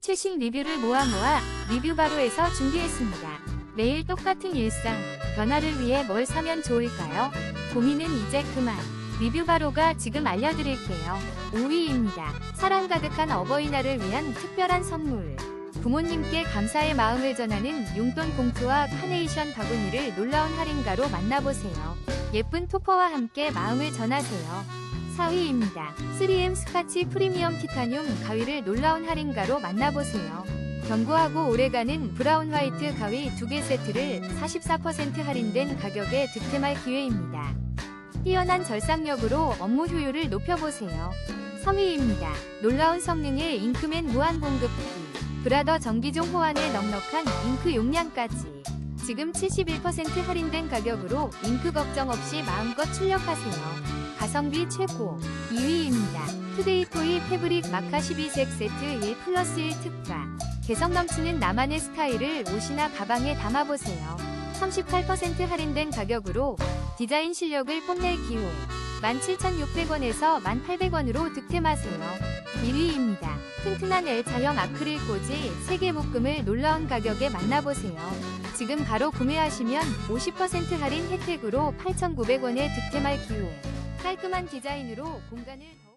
최신 리뷰를 모아 모아 리뷰 바로에서 준비했습니다. 매일 똑같은 일상, 변화를 위해 뭘 사면 좋을까요? 고민은 이제 그만. 리뷰 바로가 지금 알려드릴게요. 5위입니다. 사랑 가득한 어버이날을 위한 특별한 선물. 부모님께 감사의 마음을 전하는 용돈 봉투와 카네이션 바구니를 놀라운 할인가로 만나보세요. 예쁜 토퍼와 함께 마음을 전하세요. 4위입니다. 3M 스카치 프리미엄 티타늄 가위를 놀라운 할인가로 만나보세요. 견고하고 오래가는 브라운 화이트 가위 2개 세트를 44% 할인된 가격에 득템할 기회입니다. 뛰어난 절삭력으로 업무 효율을 높여보세요. 3위입니다. 놀라운 성능의 잉크맨 무한 공급기. 브라더 전기종 호환에 넉넉한 잉크 용량까지. 지금 71% 할인된 가격으로 잉크 걱정 없이 마음껏 출력하세요. 가성비 최고 2위입니다. 투데이토이 패브릭 마카 12색 세트 1 플러스 1 특가 개성 넘치는 나만의 스타일을 옷이나 가방에 담아보세요. 38% 할인된 가격으로 디자인 실력을 뽐낼 기호 17,600원에서 1,800원으로 득템하세요. 1위입니다. 튼튼한 L자형 아크릴 꽂이 3개 묶음을 놀라운 가격에 만나보세요. 지금 바로 구매하시면 50% 할인 혜택으로 8,900원에 득템할 기호 깔끔한 디자인으로 공간을 더...